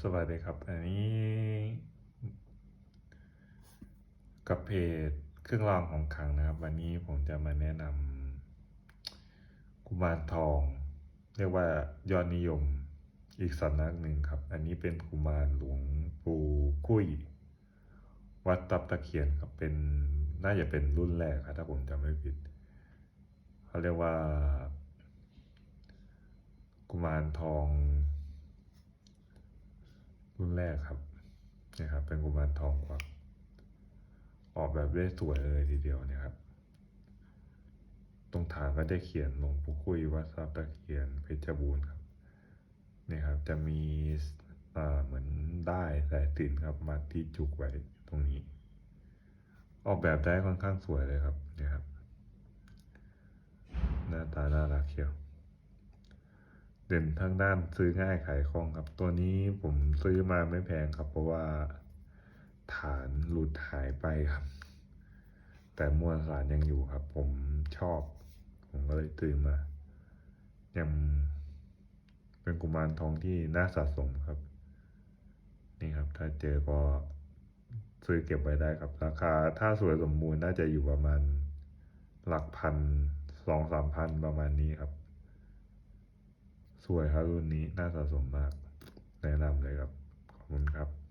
สวัสดีครับ อันนี้ กับเพจเครื่องรางของขังนะครับ วันนี้ผมจะมาแนะนำกุมารทอง เรียกว่ายอดนิยมอีกสำนักหนึ่งครับ อันนี้เป็นกุมารหลวงปู่คุยวัดตับตะเคียนครับเป็นน่าจะเป็นรุ่นแรกครับถ้าผมจำไม่ผิดเขาเรียกว่า กุมารทอง รุ่นแรกครับนี่ครับ เป็นกุมารทองกวักออกแบบได้สวยเลยทีเดียวเนี่ยครับ ตรงฐานก็ได้เขียนหลวงปู่คุยวัดทรัพย์ตะเคียนเพชรบูรณ์ครับนี่ครับ จะมีอ่าเหมือนได้สายสิญจนครับมาที่จุกไว้ตรงนี้ ออกแบบได้ค่อนข้างสวยเลยครับนี่ยครับ หน้าตาน่ารักเชียว เด่นทางด้านซื้อง่ายขายคล่องครับ ตัวนี้ผมซื้อมาไม่แพงครับ เพราะว่าฐานหลุดหายไปครับ แต่มวลสารยังอยู่ครับ ผมชอบ ผมก็เลยซื้อมา ยังเป็นกุมารทองที่น่าสะสมครับ นี่ครับ ถ้าเจอก็ซื้อเก็บไว้ได้ครับ ราคาถ้าสวยสมบูรณ์น่าจะอยู่ประมาณหลักพันสองสามพันประมาณนี้ครับ สวยครับรุ่นนี้น่าสะสมมาก แนะนำเลยครับ ขอบคุณครับ